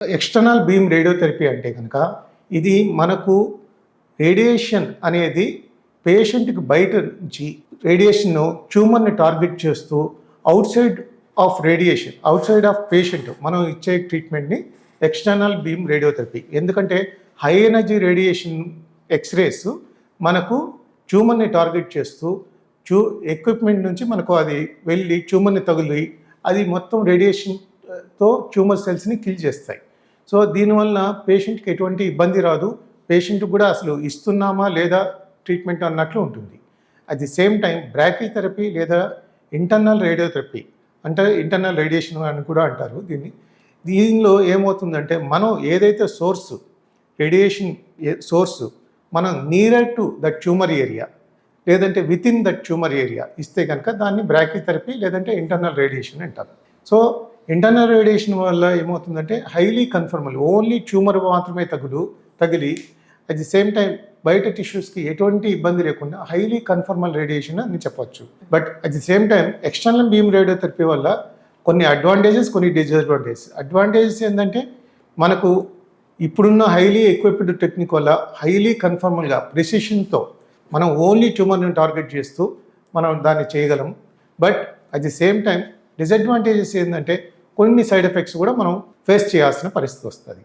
External beam radiotherapy అంటే కనుక ఇది మనకు రేడియేషన్ అనేది పేషెంట్కి బయట నుంచి రేడియేషన్ను ట్యూమర్ని టార్గెట్ చేస్తూ outside of radiation outside of patient మనం ఇచ్చే ట్రీట్మెంట్ని ఎక్స్టర్నల్ బీమ్ రేడియోథెరపీ ఎందుకంటే హై ఎనర్జీ రేడియేషన్ ఎక్స్రేస్ మనకు ట్యూమర్ని టార్గెట్ చేస్తూ ట్యూ ఎక్విప్మెంట్ నుంచి మనకు అది వెళ్ళి ట్యూమర్ని తగిలి అది మొత్తం రేడియేషన్తో ట్యూమర్ సెల్స్ని కిల్ చేస్తాయి. సో దీనివల్ల పేషెంట్కి ఎటువంటి ఇబ్బంది రాదు. పేషెంట్ కూడా అసలు ఇస్తున్నామా లేదా ట్రీట్మెంట్ అన్నట్లు ఉంటుంది. At the same time brachytherapy లేదా ఇంటర్నల్ రేడియోథెరపీ అంటే ఇంటర్నల్ రేడియేషన్ అని కూడా అంటారు దీన్ని. దీనిలో ఏమవుతుందంటే మనం ఏదైతే సోర్స్ రేడియేషన్ సోర్స్ మనం near to that tumour area లేదంటే with in that tumour area ఇస్తే కనుక దాన్ని బ్రాకీథెరపీ లేదంటే ఇంటర్నల్ రేడియేషన్ అంటారు. సో ఇంటర్నల్ రేడియేషన్ వల్ల ఏమవుతుందంటే హైలీ కన్ఫర్మల్ ఓన్లీ ట్యూమర్ మాత్రమే తగులు తగిలి అట్ ది సేమ్ టైం బయట టిష్యూస్కి ఎటువంటి ఇబ్బంది లేకుండా హైలీ కన్ఫర్మల్ రేడియేషన్ అని చెప్పొచ్చు. But at the same time external beam radiotherapy వల్ల కొన్ని అడ్వాంటేజెస్ కొన్ని డిసడ్వాంటేజెస్ అడ్వాంటేజెస్ ఏంటంటే మనకు ఇప్పుడున్న హైలీ ఎక్విప్డ్ టెక్నిక్ వల్ల హైలీ కన్ఫర్మల్గా ప్రిసిషన్తో మనం ఓన్లీ ట్యూమర్ని టార్గెట్ చేస్తూ మనం దాన్ని చేయగలం. But at the same time disadvantages ఏంటంటే కొన్ని సైడ్ ఎఫెక్ట్స్ కూడా మనం ఫేస్ చేయాల్సిన పరిస్థితి వస్తుంది.